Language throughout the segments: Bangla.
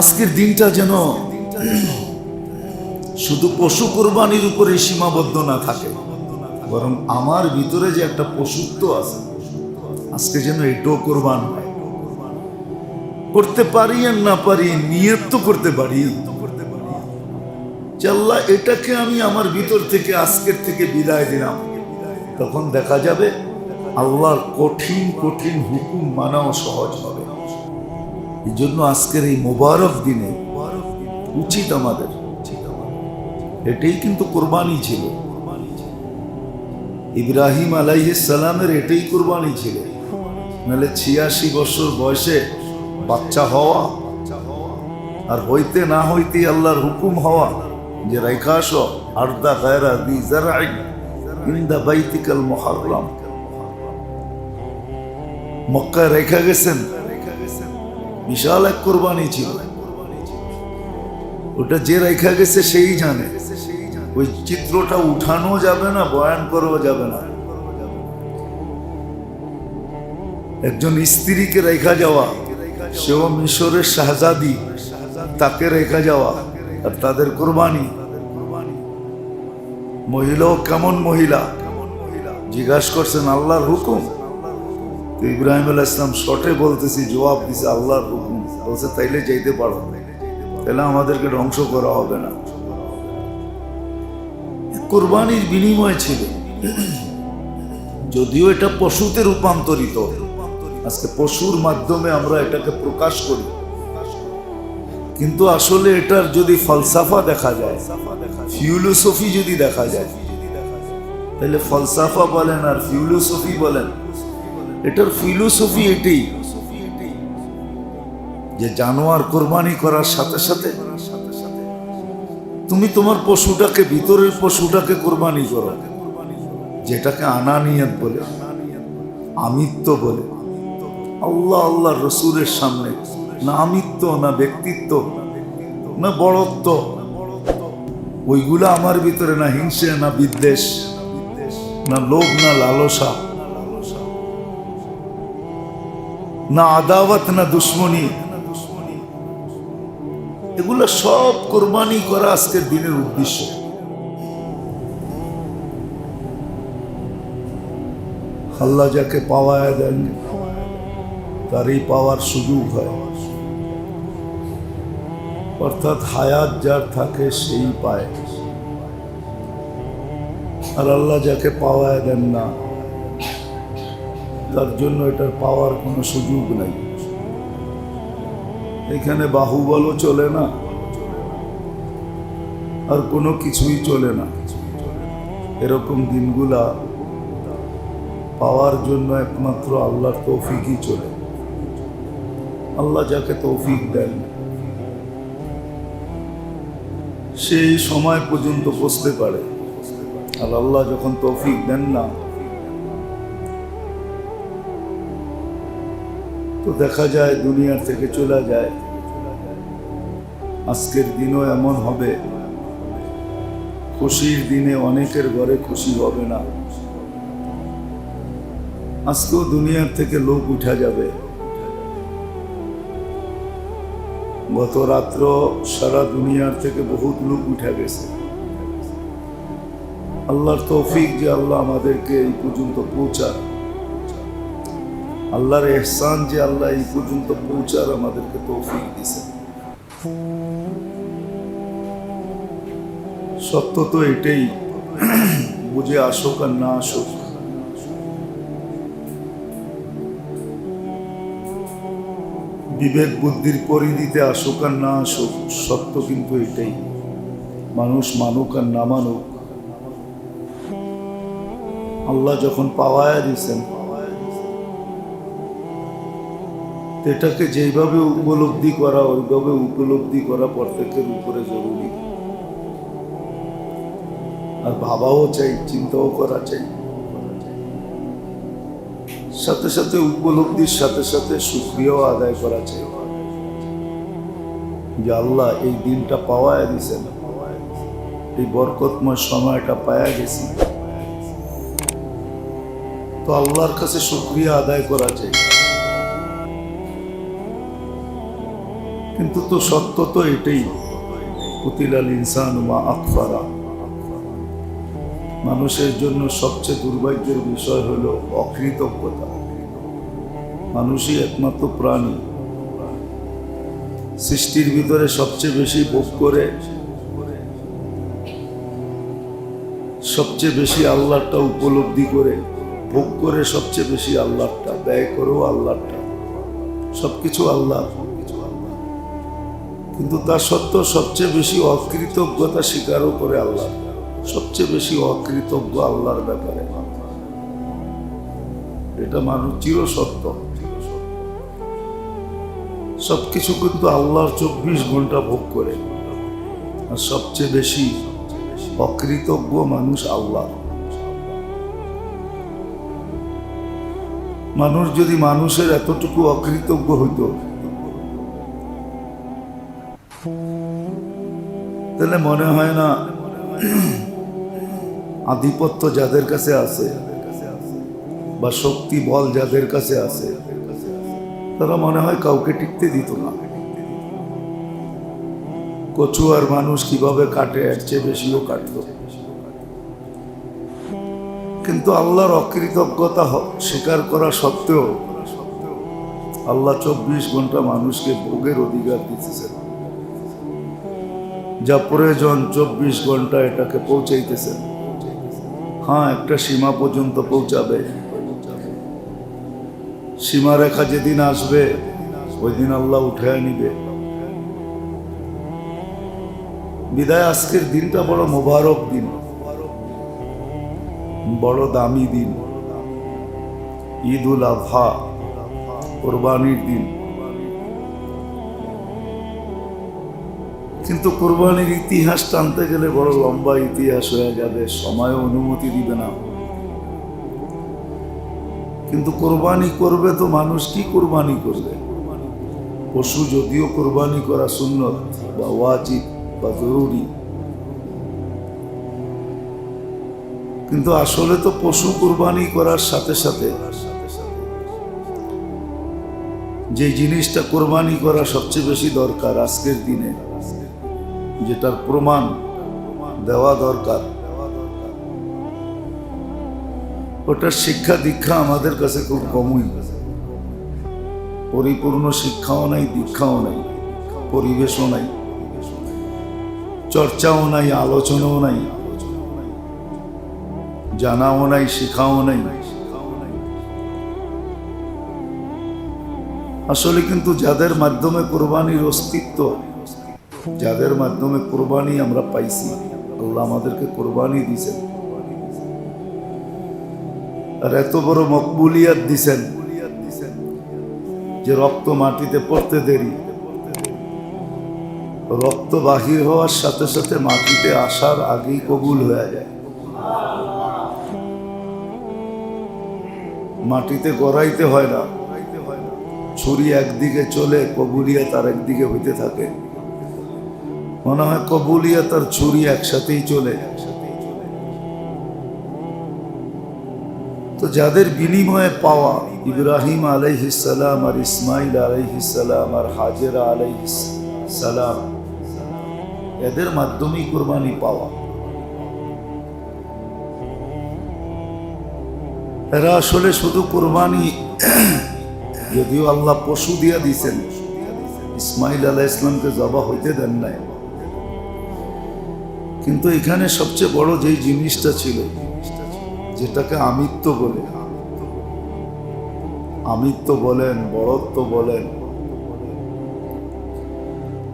আজকের দিনটা যেন শুধু পশু কোরবানির উপরে সীমাবদ্ধ না থাকে, বরং আমার ভিতরে যে একটা পশুত্ব আছে, আজকে যেন এটাও কোরবান করতে পারি আর না পারি, নিয়ত তো করতে পারি। আল্লাহ এটাকে আমি আমার ভিতর থেকে, আজকের থেকে বিদায় দিলাম। তখন দেখা যাবে আল্লাহর কঠিন কঠিন হুকুম মানাও সহজ হবে। এই জন্য আজকের এই মোবারক দিনে উচিত আমাদের। এটাই কিন্তু কোরবানি ছিল। ইব্রাহিম সালামের এটাই কোরবানি ছিল। নাহলে ছিয়াশি বছর বয়সে বাচ্চা হওয়া আর হইতে না হইতে আল্লাহর হুকুম হওয়া যে রাইখাস আর্দা গায়রা দি জারাই ইন্দা বাইতিকাল মুহাররাম। মক্কায় রেখা গেছেন। বিশাল এক কোরবানি ছিল। ওটা যে রেখা গেছে সেই জানে। ওই চিত্রটা উঠানো যাবে না, বয়ান করাও যাবে না। একজন স্ত্রীকে রেখা যাওয়া, সেও মিশরের শাহজাদি, তাকে রেখা যাওয়া, আর তাদের কোরবানি। মহিলাও কেমন মহিলা? জিজ্ঞাসা করছেন, আল্লাহর হুকুম? তো ইব্রাহিম আল ইসলাম শর্টে বলতেছি, জবাব দিছে আল্লাহর হুকুম। বলছে, তাইলে যাইতে পারো। তাহলে আমাদেরকে ধ্বংস করা হবে না। কোরবানির বিনিময় ছিল। যদিও এটা পশুতে রূপান্তরিত, আজকে পশুর মাধ্যমে আমরা এটাকে প্রকাশ করি। কিন্তু আসলে এটার যদি ফলসাফা দেখা যায়, ফিউলোসফি যদি দেখা যায় তাহলে ফলসাফা বলেন আর ফিউলোসফি বলেন এটার ফিলোসফি এটাই। যে জানোয়ার কোরবানি করার সাথে সাথে তুমি তোমার পশুটাকে, ভিতরের পশুটাকে কোরবানি করো। যেটাকে আনানিয়ত বলে, আমিত্ব বলে। আল্লাহ আল্লাহ রসুলের সামনে না আমিত্ব, না ব্যক্তিত্ব, না বড়ত্ব, ওইগুলো আমার ভিতরে না হিংসে, না বিদ্বেষ, না লোভ, না লালসা। না আদাওয়াত, না দুশ্মনী। এগুলো সব কোরবানি করা আজকের দিনের উদ্দেশ্য। আল্লাহ যাকে পাওয়ায় দেন, তারই পাওয়ার সুযোগ হয়। অর্থাৎ হায়াত যার থাকে সেই পায়। আর আল্লাহ যাকে পাওয়ায় দেন না তার জন্য এটার পাওয়ার কোনো সুযোগ নাই। এখানে বাহুবলও চলে না, আর কোনো কিছুই চলে না। এরকম দিনগুলা পাওয়ার জন্য একমাত্র আল্লাহর তৌফিকই চলে। আল্লাহ যাকে তৌফিক দেন, সেই সময় পর্যন্ত বসতে পারে। আর আল্লাহ যখন তৌফিক দেন না তো দেখা যায় দুনিয়ার থেকে চলে যায়। আজকের দিনও এমন হবে। খুশির দিনে অনেকের ঘরে খুশি হবে না। আজকেও দুনিয়ার থেকে লোক উঠা যাবে। গত রাত্র সারা দুনিয়ার থেকে বহুত লোক উঠা গেছে। আল্লাহর তৌফিক যে আল্লাহ আমাদেরকে এই পর্যন্ত পৌঁছায় আল্লাহর এহসান যে আল্লাহ এই পর্যন্ত পৌঁছার আমাদেরকে তৌফিক দিছে সত্য তো এটাই, বুঝে আসুক আর না আসুক। বিবেক বুদ্ধির পরিধিতে আসুক আর না আসুক, সত্য কিন্তু এটাই। মানুষ মানুক আর না মানুক। আল্লাহ যখন পাওয়ায় দিয়েছেন এটাকে যেইভাবে উপলব্ধি করা, ওইভাবে উপলব্ধি করা প্রত্যেকের উপরে জরুরি। আর ভাবাও চাই, চিন্তাও করা চাই। সাথে সাথে উপলব্ধির সাথে সাথে সুক্রিয়াও আদায় করা চাই। যে আল্লাহ এই দিনটা পাওয়া পাওয়ায় দিছেন। এই বরকতময় সময়টা পাওয়া গেছি তো আল্লাহর কাছে সুক্রিয়া আদায় করা চাই। কিন্তু তো সত্য তো এটাই। কুতিলাল ইনসান মা আকফারা। মানুষের জন্য সবচেয়ে দুর্ভাগ্যের বিষয় হলো অকৃতজ্ঞতা। মানুষই একমাত্র প্রাণী। সৃষ্টির ভিতরে সবচেয়ে বেশি ভোগ করে, সবচেয়ে বেশি আল্লাহটা উপলব্ধি করে, ভোগ করে সবচেয়ে বেশি আল্লাহটা, ব্যয় করেও আল্লাহটা। সবকিছু আল্লাহ কিন্তু তা সত্ত্বেও সবচেয়ে বেশি অকৃতজ্ঞতা স্বীকারও করে আল্লাহ। সবচেয়ে বেশি অকৃতজ্ঞ আল্লাহর ব্যাপারে। এটা মানুষ চির সত্য সবকিছু কিন্তু আল্লাহর চব্বিশ ঘণ্টা ভোগ করে। আর সবচেয়ে বেশি অকৃতজ্ঞ মানুষ আল্লাহ। মানুষ যদি মানুষের এতটুকু অকৃতজ্ঞ হইতো তাহলে মনে হয় না আধিপত্য যাদের কাছে আছে বা শক্তি বল যাদের কাছে আছে, তারা মনে হয় কাউকে টিকতে দিত না। কচুয়ার মানুষ কীভাবে কাটে, এর চেয়ে বেশিও কাটত। কিন্তু আল্লাহর অকৃতজ্ঞতা স্বীকার করা সত্ত্বেও আল্লাহ চব্বিশ ঘণ্টা মানুষকে ভোগের অধিকার দিতেছেন। যা প্রয়োজন চব্বিশ ঘণ্টা এটাকে পৌঁছাইতেছেন হ্যাঁ একটা সীমা পর্যন্ত পৌঁছাবে। সীমারেখা যেদিন আসবে ওই দিন আল্লাহ উঠে নিবে। বিদায় আজকের দিনটা বড় মোবারক দিন। বড় দামি দিন। ঈদ উল আজহা কোরবানির দিন। কিন্তু কোরবানির ইতিহাস টানতে গেলে বড় লম্বা ইতিহাস হয়ে যাবে, সময় অনুমতি দিবে না। কিন্তু কোরবানি করবে তো মানুষ কি কোরবানি করবে? পশু যদিও কোরবানি করা সুন্নত বা ওয়াজিব বা জরুরি, কিন্তু আসলে তো পশু কোরবানি করার সাথে সাথে যে জিনিসটা কোরবানি করা সবচেয়ে বেশি দরকার আজকের দিনে। যেটার প্রমাণ দেওয়া দরকার। ওটার শিক্ষা দীক্ষা আমাদের কাছে খুব কমই। পরিপূর্ণ শিক্ষাও নাই, দীক্ষাও নাই, পরিবেশও নাই, চর্চাও নাই, আলোচনাও নাই, জানাও নাই, শেখাও নাই। আসলে কিন্তু যাদের মাধ্যমে কোরবানির অস্তিত্ব যাদের মাধ্যমে কোরবানি আমরা পাইছি, আল্লাহ আমাদেরকে কোরবানি দিছেন। আর এত বড় মকবুলিয়াত দিছেন যে রক্ত মাটিতে পড়তে দেরি। রক্ত বাহির হওয়ার সাথে সাথে মাটিতে আসার আগেই কবুল হয়ে যায়। মাটিতে গড়াইতে হয় না। ছুরি একদিকে চলে, কবুলিয়াত আর একদিকে হইতে থাকে। মনে হয় কবুলিয়াত আর ছুরি একসাথেই চলে তো যাদের বিনিময়ে পাওয়া ইব্রাহিম আলাইহিসালাম আর ইসমাইল আলাইহিসালাম আর হাজেরা আলাইহিসালাম এদের মাধ্যমেই কোরবানি পাওয়া। এরা আসলে শুধু কোরবানি, যদিও আল্লাহ পশু দিয়া দিছেন। ইসমাইল আলাহ ইসলামকে জবা হইতে দেন নাই। কিন্তু এখানে সবচেয়ে বড় যেই জিনিসটা ছিল, যেটাকে আমিত্ব বলে, আমিত্ব বলেন, বড়ত্ব বলেন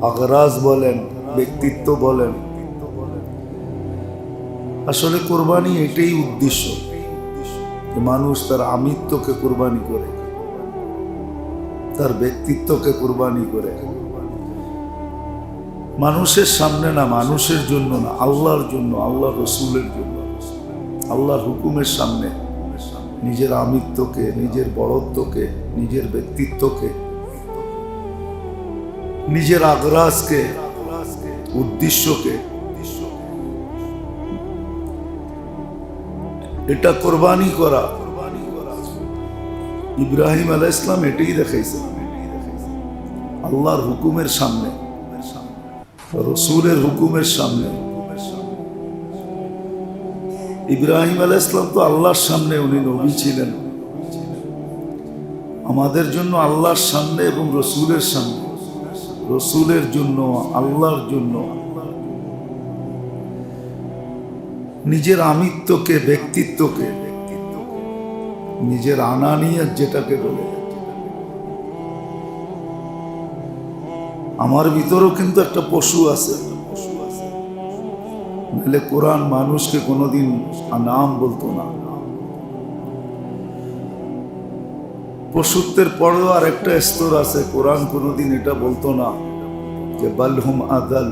আগরাজ বলেন, ব্যক্তিত্ব বলেন, আসলে কোরবানি এটাই উদ্দেশ্য মানুষ তার আমিত্বকে কোরবানি করে, তার ব্যক্তিত্বকে কোরবানি করে। মানুষের সামনে না, মানুষের জন্য না, আল্লাহর জন্য আল্লাহ রসুলের জন্য। আল্লাহর হুকুমের সামনে, নিজের আমিত্বকে, নিজের বড়ত্বকে, নিজের ব্যক্তিত্বকে, নিজের আগ্রাসকে, উদ্দেশ্যকে। এটা কোরবানি করা। ইব্রাহিম আলাহ ইসলাম এটাই দেখাইছে। আল্লাহর হুকুমের সামনে। রসুলের হুকুমের সামনে। ইব্রাহিম আলাহ ইসলাম তো আল্লাহর সামনে উনি নবী ছিলেন। আমাদের জন্য আল্লাহর সামনে এবং রসুলের সামনে। রসুলের জন্য, আল্লাহর জন্য। নিজের আমিত্বকে, ব্যক্তিত্বকে, নিজের আনানিয়ত যেটাকে বলে। আমার ভিতরেও কিন্তু একটা পশু আছে। নাহলে কোরআন মানুষকে কোনোদিন নাম বলতো না। পশুত্বের পরেও আর একটা স্তর আছে, কোরআন কোনোদিন এটা বলতো না যে বালহুম আদাল।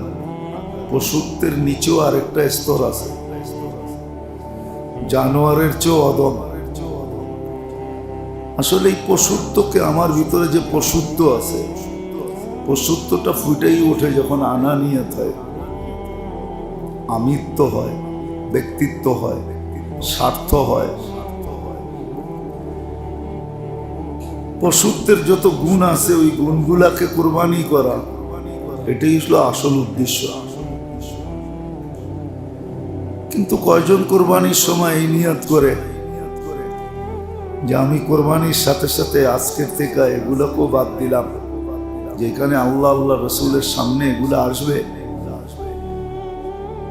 পশুত্বের নিচেও আর একটা স্তর আছে। জানোয়ারের চেয়েও অদম আসলে এই পশুত্বকে আমার ভিতরে যে পশুত্ব আছে পশুত্বটা ফুটেই ওঠে যখন আনানিয়ত হয়। আমিত্ব হয়, ব্যক্তিত্ব হয়, স্বার্থ হয়। পশুত্বের যত গুণ আছে, ওই গুণগুলাকে কোরবানি করা, এটাই হলো আসল উদ্দেশ্য। কিন্তু কয়জন কোরবানির সময় এই নিয়ত করে? যে আমি কোরবানির সাথে সাথে আজকের থেকে এগুলোকেও বাদ দিলাম। যেখানে আল্লাহ আল্লাহ রসুলের সামনে এগুলো আসবে।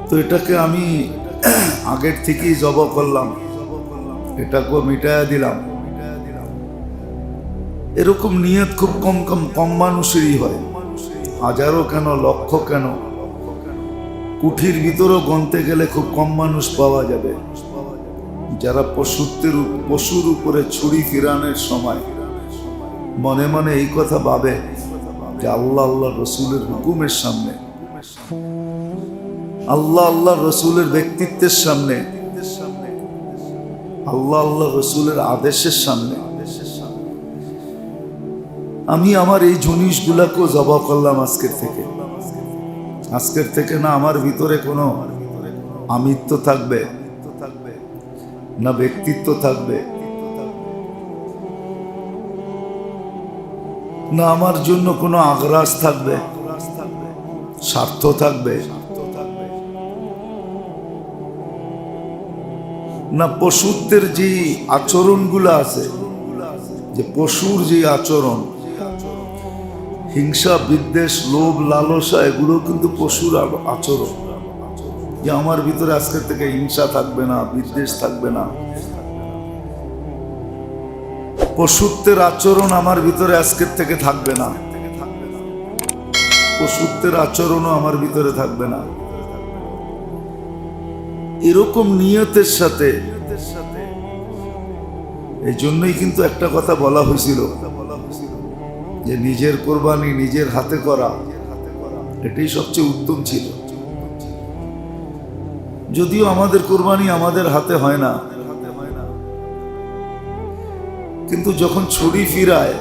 তো এটাকে আমি আগের থেকেই জব করলাম। এটাকেও মিটায়া দিলাম। এরকম নিয়ত খুব কম কম কম মানুষেরই হয়। হাজারো কেন, লক্ষ কেন? কুঠির ভিতরেও গনতে গেলে খুব কম মানুষ পাওয়া যাবে। যারা পশুত্বের পশুর উপরে ছুরি ফিরানোর সময় মনে মনে এই কথা ভাবে। যে আল্লাহ আল্লাহ রসুলের হুকুমের সামনে, আল্লাহ আল্লাহ রসুলের ব্যক্তিত্বের সামনে, আল্লাহ আল্লাহ রসুলের আদেশের সামনে। আমি আমার এই জিনিসগুলাকেও জবা করলাম আজকের থেকে। আজকের থেকে না আমার ভিতরে কোনো আমিত্ব থাকবে, না ব্যক্তিত্ব থাকবে। না আমার জন্য কোনো আগ্রাস থাকবে? স্বার্থ থাকবে? না পশুত্বের যে আচরণগুলো আছে, যে পশুর যে আচরণ, হিংসা, বিদ্বেষ, লোভ, লালসা এগুলো কিন্তু পশুর আচরণ। যে আমার ভিতরে আজকের থেকে হিংসা থাকবে না, বিদ্বেষ থাকবে না। পশুত্বের আচরণ আমার ভিতরে আজকের থেকে থাকবে না। পশুত্বের আচরণও আমার ভিতরে থাকবে না। এরকম নিয়তের সাথে এই জন্যই কিন্তু একটা কথা বলা হয়েছিল যে নিজের কোরবানি নিজের হাতে করা, এটাই সবচেয়ে উত্তম ছিল। যদিও আমাদের কোরবানি আমাদের হাতে হয় না কিন্তু যখন ছুরি ফিরায়,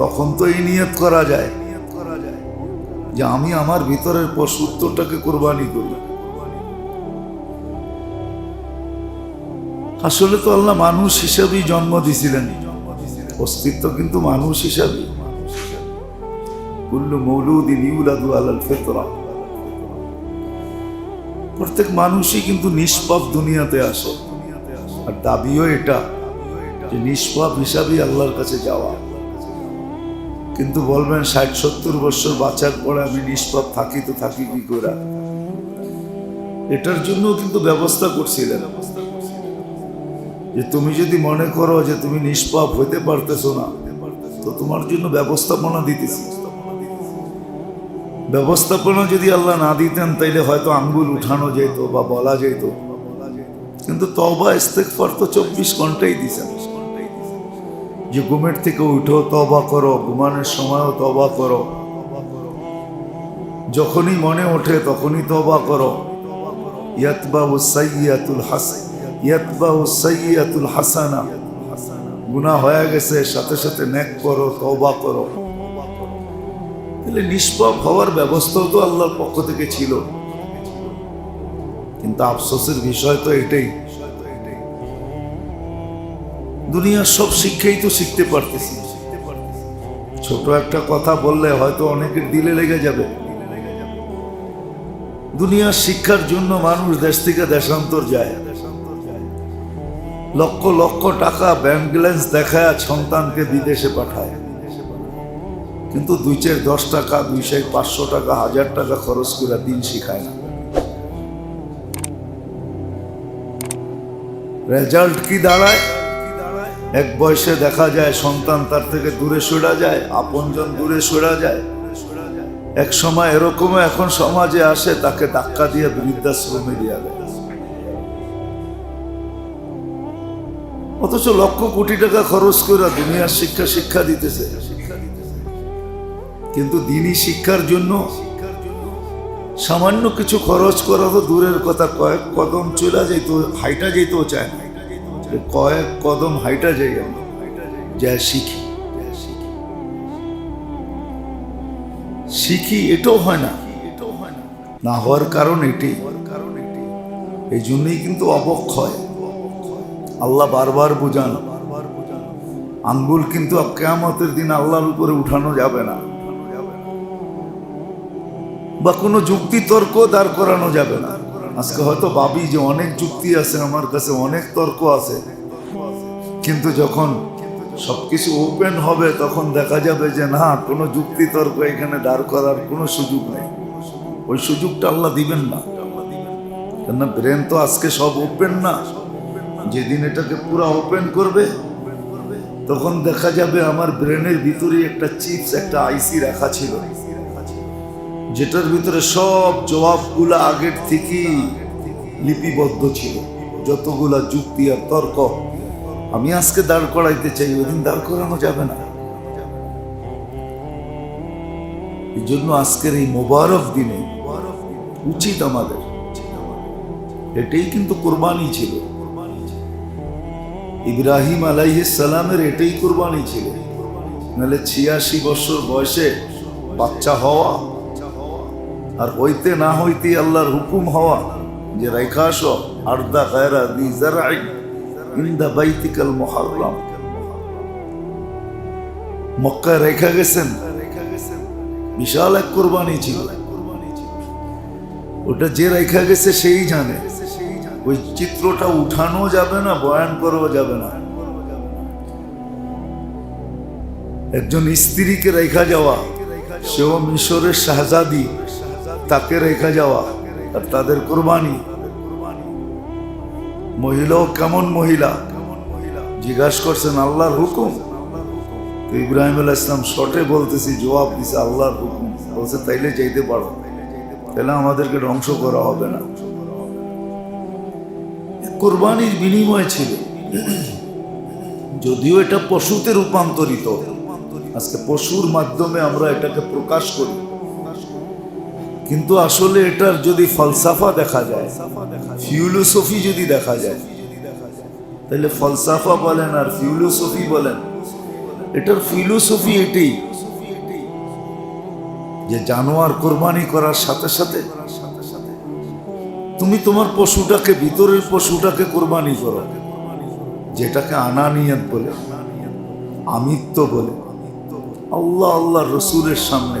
তখন তো এই নিয়ত করা যায় যে আমি আমার ভিতরের পশুত্বটাকে কোরবানি করি। আসলে তো আল্লাহ মানুষ হিসাবেই জন্ম দিছিলেন। অস্তিত্ব কিন্তু মানুষ হিসাবে কুল্লু মৌলুদিন ইউলাদু আলাল ফিতরা। প্রত্যেক মানুষই কিন্তু নিষ্পাপ দুনিয়াতে আসে। আর দাবিও এটা যে নিষ্পাপ হিসাবেই আল্লাহর কাছে যাওয়া। কিন্তু বলবেন, ষাট, সত্তর বছর বাঁচার পরে আমি নিষ্পাপ থাকি, তো থাকি কি করে? এটার জন্য কিন্তু ব্যবস্থা করছিলেন। যে তুমি যদি মনে করো যে তুমি নিষ্পাপ হইতে পারতেছো না, তো তোমার জন্য ব্যবস্থাপনা দিতেছি। ব্যবস্থাপনা যদি আল্লাহ না দিতেন, তাইলে হয়তো আঙ্গুল উঠানো যেত বা বলা যেত কিন্তু তবা ইস্তেকফার তো চব্বিশ ঘন্টাই দিছেন। যে ঘুমের থেকে উঠো তবা করো, ঘুমানোর সময়ও তবা করো। যখনই মনে ওঠে তখনই তবা করো। হাসানা। হয়ে গেছে, সাথে সাথে নেক করো তবা করো। তাহলে নিষ্পাপ হওয়ার ব্যবস্থাও তো আল্লাহর পক্ষ থেকে ছিল। কিন্তু আফসোসের বিষয় তো এটাই। দুনিয়ার সব শিক্ষাই তো শিখতে পারতেছি। ছোট একটা কথা বললে হয়তো অনেকের দিলে লেগে যাবে। দুনিয়ার শিক্ষার জন্য মানুষ দেশ থেকে দেশান্তর যায়। লক্ষ লক্ষ টাকা ব্যাংক ব্যালেন্স দেখায় সন্তানকে বিদেশে পাঠায়। কিন্তু দুই চার দশ টাকা দুইশো পাঁচশো টাকা, হাজার টাকা খরচ করে দিন শিখায় না। রেজাল্ট কি দাঁড়ায়? এক বয়সে দেখা যায় সন্তান তার থেকে দূরে সরা যায়, আপনজন দূরে সরা যায়। এক সময় এরকমও এখন সমাজে আসে, তাকে ধাক্কা দিয়ে বৃদ্ধাশ্রমে দিয়া দেয় অথচ লক্ষ কোটি টাকা খরচ করে দুনিয়ার শিক্ষা শিক্ষা দিতেছে। কিন্তু দিনই শিক্ষার জন্য সামান্য কিছু খরচ করা তো দূরের কথা কয়েক কদম চলে যেত হাইটা যেতেও চায় না। কয়েক কদম হাইটা যাই আমি যা শিখি। শিখি এটাও হয় না। না হওয়ার কারণ এটি। এই জন্যই কিন্তু অবক্ষয়। আল্লাহ বারবার বুঝান। আঙ্গুল কিন্তু কেয়ামতের দিন আল্লাহর উপরে উঠানো যাবে না। বা কোনো যুক্তি তর্ক দাঁড় করানো যাবে না। আজকে হয়তো ভাবি যে অনেক যুক্তি আছে আমার কাছে, অনেক তর্ক আছে। কিন্তু যখন সবকিছু ওপেন হবে, তখন দেখা যাবে যে না, কোনো যুক্তি তর্ক এখানে দাঁড় করার কোনো সুযোগ নেই। ওই সুযোগটা আল্লাহ দিবেন না। কেননা ব্রেন তো আজকে সব ওপেন না। যেদিন এটাকে পুরো ওপেন করবে, তখন দেখা যাবে আমার ব্রেনের ভিতরে একটা চিপস একটা আইসি রাখা ছিল। যেটার ভিতরে সব জবাবগুলো আগের থেকেই লিপিবদ্ধ ছিল। যতগুলা যুক্তি আর তর্ক আমি আজকে দাঁড় করাইতে চাই, ওদিন দাঁড় করানো যাবে না। এই জন্য আজকের এই মোবারক দিনে উচিত আমাদের। এটাই কিন্তু কোরবানি ছিল। ইব্রাহিম আলাইহিস সালামের এটাই কোরবানি ছিল। নাহলে ছিয়াশি বছর বয়সে বাচ্চা হওয়া আর হইতে না হইতে আল্লাহর হুকুম হওয়া, যে রেখাস আর্দা গায়রা ইন্দা বাইতিকাল মক্কায় রেখা গেছেন, বিশাল এক কোরবানি ছিল। ওটা যে রেখা গেছে সেই জানে। ওই চিত্রটা উঠানো যাবে না, বয়ান করাও যাবে না। একজন স্ত্রীকে রেখা যাওয়া, সেও মিশরের শাহজাদি। তাকে রেখে যাওয়া আর তাদের কোরবানি। মহিলাও কেমন মহিলা? জিজ্ঞাসা করছেন, আল্লাহর হুকুম? তো ইব্রাহিম আল ইসলাম শর্টে বলতেছি, জবাব দিছে, আল্লাহর হুকুম। বলছে, তাইলে যাইতে পারো। তাহলে আমাদেরকে ধ্বংস করা হবে না। কোরবানির বিনিময় ছিল। যদিও এটা পশুতে রূপান্তরিত, আজকে পশুর মাধ্যমে আমরা এটাকে প্রকাশ করি। কিন্তু আসলে এটার যদি ফলসাফা দেখা যায়, ফিউলোসফি যদি দেখা যায়, তাহলে ফলসাফা বলেন আর ফিউলোসফি বলেন, এটার ফিলোসফি এটাই যে জানোয়ার কোরবানি করার সাথে সাথে তুমি তোমার পশুটাকে, ভিতরের পশুটাকে কোরবানি করো, যেটাকে আনানিয়ত বলে, আমিত্ব বলে, আল্লাহ আল্লাহ রসুলের সামনে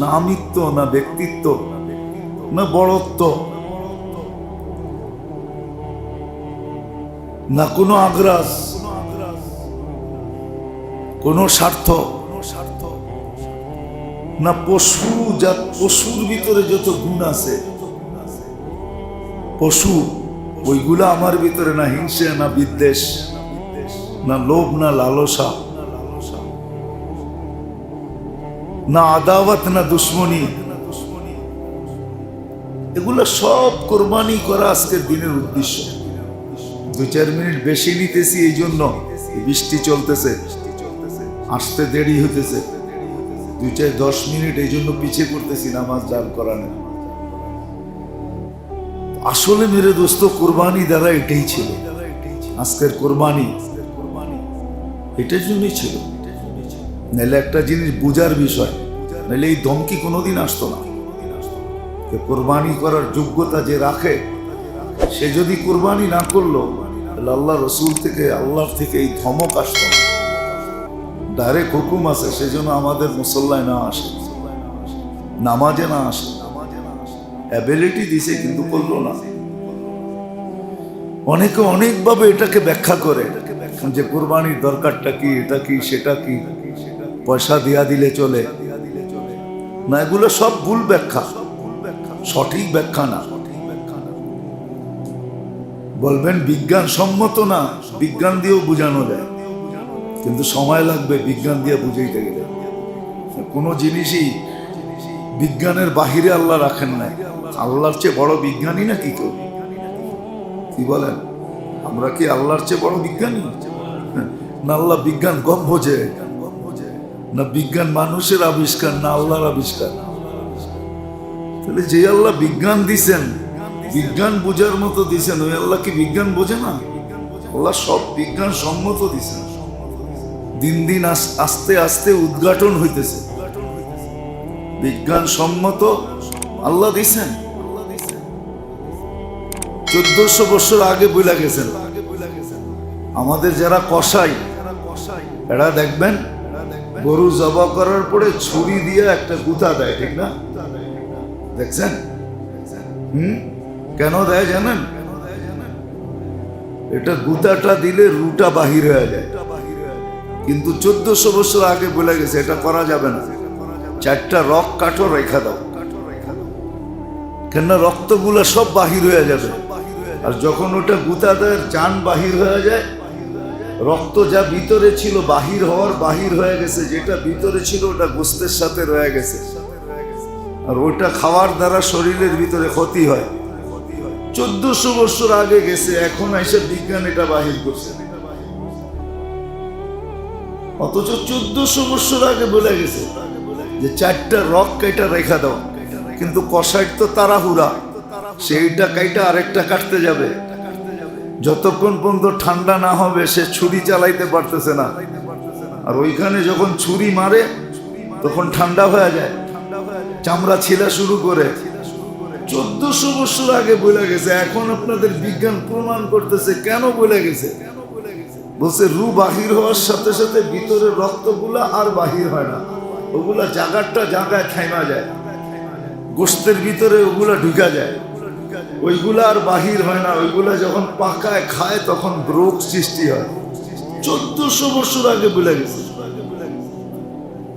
না আমিত্ব না ব্যক্তিত্ব, না বড়ত্ব, না কোনো আগ্রাস, কোনো স্বার্থ, না পশু যা পশুর ভিতরে যত গুণ আছে, পশু, ওইগুলা আমার ভিতরে না হিংসে, না বিদ্বেষ, না লোভ, না লালসা। না আদাওয়াত, না দুশ্মনী। এগুলো সব কোরবানি করা আজকের দিনের উদ্দেশ্য। দু চার মিনিট বেশি নিতেছি এই জন্য। বৃষ্টি চলতেছে। আসতে দেরি হইতেছে। দুই চার দশ মিনিট এই জন্য পিছিয়ে করতেছি নামাজ যার করানো আসলে মেরে দোস্ত, কোরবানি দ্বারা এটাই ছিল। আজকের কোরবানি। এটার জন্যই ছিল। নাহলে একটা জিনিস বুঝার বিষয়, নাহলে এই ধমকি কোনোদিন আসতো না। কোরবানি করার যোগ্যতা যে রাখে, সে যদি কোরবানি না করল, তাহলে আল্লাহ রসুল থেকে, আল্লাহর থেকে এই ধমক আসতো না। ডাইরেক্ট হুকুম আছে সেজন্য আমাদের মুসল্লায় না আসে, নামাজে না আসে। অ্যাবিলিটি দিছে, কিন্তু করল না। অনেকে অনেকভাবে এটাকে ব্যাখ্যা করে, যে কোরবানির দরকারটা কি, এটা কি, সেটা কি। পয়সা দিয়া দিলে চলে। না, এগুলো সব ভুল ব্যাখ্যা। সঠিক ব্যাখ্যা না। বলবেন বিজ্ঞান সম্মত না, বিজ্ঞান দিয়েও বোঝানো যায়। কিন্তু সময় লাগবে বিজ্ঞান দিয়ে বুঝাইতে গেলে। কোনো জিনিসই বিজ্ঞানের বাহিরে আল্লাহ রাখেন নাই। আল্লাহর চেয়ে বড় বিজ্ঞানী না কি কেউ? কি বলেন? আমরা কি আল্লাহর চেয়ে বড় বিজ্ঞানী? না, আল্লাহ বিজ্ঞান কম বোঝে না বিজ্ঞান মানুষের আবিষ্কার, না আল্লাহর আবিষ্কার? তাহলে যে আল্লাহ বিজ্ঞান দিছেন, বিজ্ঞান বোঝার মতো দিছেন, ওই আল্লাহ কি বিজ্ঞান বোঝে না? আল্লাহ সব বিজ্ঞান সম্মত দিছেন। দিন দিন আস্তে আস্তে উদ্ঘাটন হইতেছে। বিজ্ঞান সম্মত আল্লাহ দিছেন। চোদ্দশো বছর আগে বইলা গেছেন। আমাদের যারা কষাই এরা দেখবেন গরু জবা করার পরে ছুরি দিয়ে একটা গুতা দেয়, ঠিক না? দেখছেন? হুম? কেন দেয় জানেন? এটা গুতাটা দিলে রুটা বাহির হয়ে যায়। কিন্তু চোদ্দশো বছর আগে বলে গেছে, এটা করা যাবে না। চারটা রক কাঠো রেখা দাও। কেন রক্তগুলো সব বাহির হয়ে যাবে। আর যখন ওটা গুতা দেয় চান বাহির হয়ে যায়। রক্ত যা ভিতরে ছিল বাহির হওয়ার বাহির হয়ে গেছে, যেটা ভিতরে ছিল ওটা গোস্তের সাথে রয়ে গেছে। আর ওটা খাওয়ার দ্বারা শরীরের ভিতরে ক্ষতি হয়। চোদ্দশো বছর আগে গেছে, এখন এসে বিজ্ঞান এটা বাহির করছে। অথচ চোদ্দশো বছর আগে বলে গেছে যে চারটা রক কেটা রেখা দাও, কিন্তু কষাইট তো তাড়াহুড়া, সেইটা কাইটা আরেকটা কাটতে যাবে। যতক্ষণ পর্যন্ত ঠান্ডা না হবে, সে ছুরি চালাইতে পারতেছে না। আর ওইখানে যখন ছুরি মারে, তখন ঠান্ডা হয়ে যায়। চামড়া ছিলা শুরু করে। চোদ্দশো বছর আগে বলে গেছে, এখন আপনাদের বিজ্ঞান প্রমাণ করতেছে কেন বলে গেছে। বলছে, রু বাহির হওয়ার সাথে সাথে ভিতরে রক্তগুলা আর বাহির হয় না। ওগুলা জাগারটা জাগায় থাইমা যায়। গোস্তের ভিতরে ওগুলা ঢুকা যায়। ওইগুলা আর বাহির হয় না, ওইগুলা যখন পাকায়, খায়, তখন রোগ সৃষ্টি হয়। চোদ্দশো বছর আগে বলে গেছে।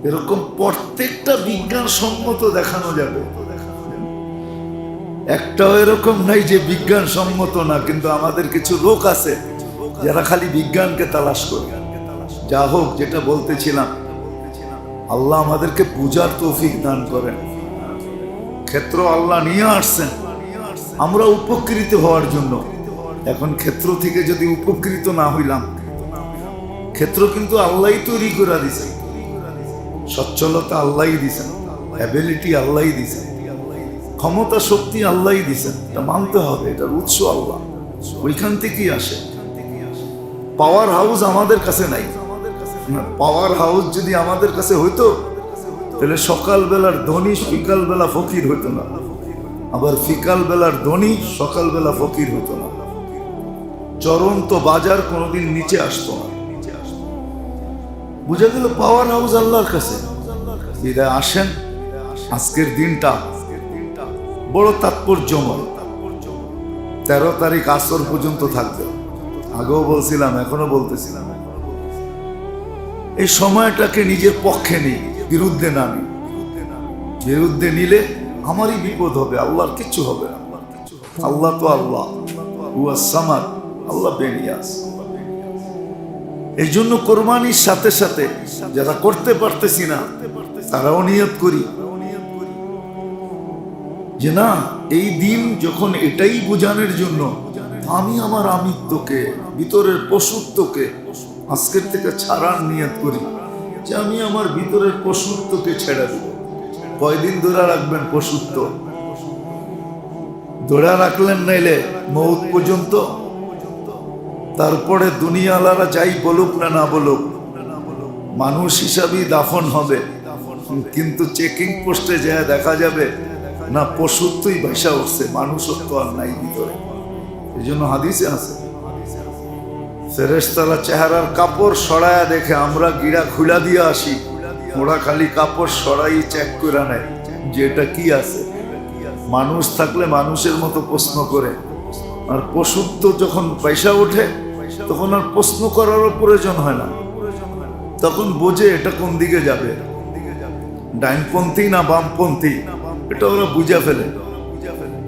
এরকম প্রত্যেকটা বিজ্ঞান সম্মত দেখানো যাবে। একটাও এরকম নাই যে বিজ্ঞান সম্মত না, কিন্তু আমাদের কিছু লোক আছে, যারা খালি বিজ্ঞানকে তালাশ করে। যা হোক, যেটা বলতেছিলাম, আল্লাহ আমাদেরকে পূজার তৌফিক দান করেন। ক্ষেত্র আল্লাহ নিয়ে আসছেন। আমরা উপকৃত হওয়ার জন্য। এখন ক্ষেত্র থেকে যদি উপকৃত না হইলাম, ক্ষেত্র কিন্তু আল্লাহই তৈরি করে দিছে। সচ্ছলতা আল্লাহই দিছেন অ্যাবিলিটি আল্লাহই দিছেন ক্ষমতা শক্তি আল্লাহই দিছেন এটা মানতে হবে, এটার উৎস আল্লাহ। ওইখান থেকেই আসে। পাওয়ার হাউস আমাদের কাছে নাই। পাওয়ার হাউস যদি আমাদের কাছে হইতো, তাহলে সকালবেলার ধনী বিকালবেলা ফকির হইতো না। আবার ফিকাল বেলার ধনী সকালবেলা ফকির হতো না। চরন্ত বাজার কোনোদিন নিচে আসতো না। বুঝা গেল পাওয়ার হাউস আল্লাহর কাছে। বিদায় আসেন, আজকের দিনটা বড় তাৎপর্যময়। তেরো তারিখ আসর পর্যন্ত থাকবে। আগেও বলছিলাম, এখনও বলতেছিলাম। এই সময়টাকে নিজের পক্ষে নিই, বিরুদ্ধে না নিই। বিরুদ্ধে নিলে আমারই বিপদ হবে, আল্লাহর কিচ্ছু হবে আল্লাহ তো আল্লাহ আল্লাহ বেনিয়াস এই জন্য কোরবানির সাথে সাথে যারা করতে পারতেছি না, তারাও নিয়ত করি। যে না, এই দিন যখন এটাই বোঝানোর জন্য আমি আমার আমিত্বকে, ভিতরের পশুত্বকে আজকের থেকে ছাড়ার নিয়ত করি যে আমি আমার ভিতরের পশুত্বকে ছেড়ে দেব। কয়দিন ধরে রাখবেন পশুত্ব? ধরে রাখলেন নাইলে মৌত পর্যন্ত? তারপরে দুনিয়ালারা যাই বলুক না না বলুক, মানুষ হিসাবেই দাফন হবে। কিন্তু চেকিং পোস্টে যা দেখা যাবে না পশুত্বই ভাষা উঠছে, মানুষত্ব আর নাই ভিতরে। এই জন্য হাদিসে আছে, ফেরেশতারা চেহারার কাপড় সরায়া দেখে, আমরা গিরা খুলা দিয়ে আসি। ওরা খালি কাপড় সরাই চেক করে নেয় যে এটা কি আছে। মানুষ থাকলে মানুষের মতো প্রশ্ন করে। আর পশুর তো যখন পয়সা ওঠে, তখন আর প্রশ্ন করারও প্রয়োজন হয় না। তখন বোঝে এটা কোন দিকে যাবে। ডাইনপন্থী না বামপন্থী, এটা ওরা বুঝে ফেলে।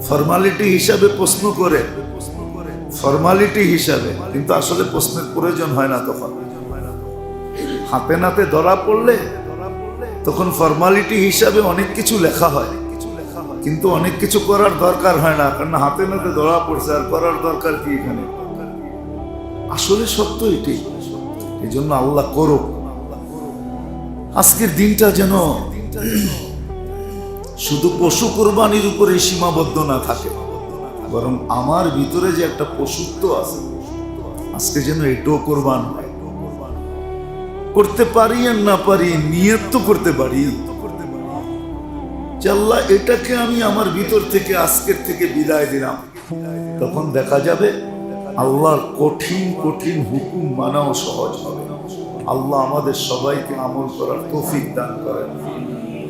ফর্মালিটি হিসাবে প্রশ্ন করে। ফর্মালিটি হিসাবে, কিন্তু আসলে প্রশ্নের প্রয়োজন হয় না তখন। হাতে নাতে ধরা পড়লে তখন ফর্মালিটি হিসাবে অনেক কিছু লেখা হয়। কিন্তু অনেক কিছু করার দরকার হয় না কারণ হাতে নাতে ধরা পড়ছে, আর করার দরকার কি এখানে? আসলে সত্য এটি এই জন্য আল্লাহ করো আজকের দিনটা যেন শুধু পশু কোরবানির উপরে সীমাবদ্ধ না থাকে, বরং আমার ভিতরে যে একটা পশুত্ব আছে, আজকে যেন এটাও কোরবান হয়। করতে পারি আর না পারি, নিয়ত তো করতে পারি। চাল্লা, এটাকে আমি আমার ভিতর থেকে, আজকের থেকে বিদায় দিলাম। তখন দেখা যাবে, আল্লাহর কঠিন কঠিন হুকুম মানাও সহজ হবে। আল্লাহ আমাদের সবাইকে আমল করার তৌফিক দান করেন।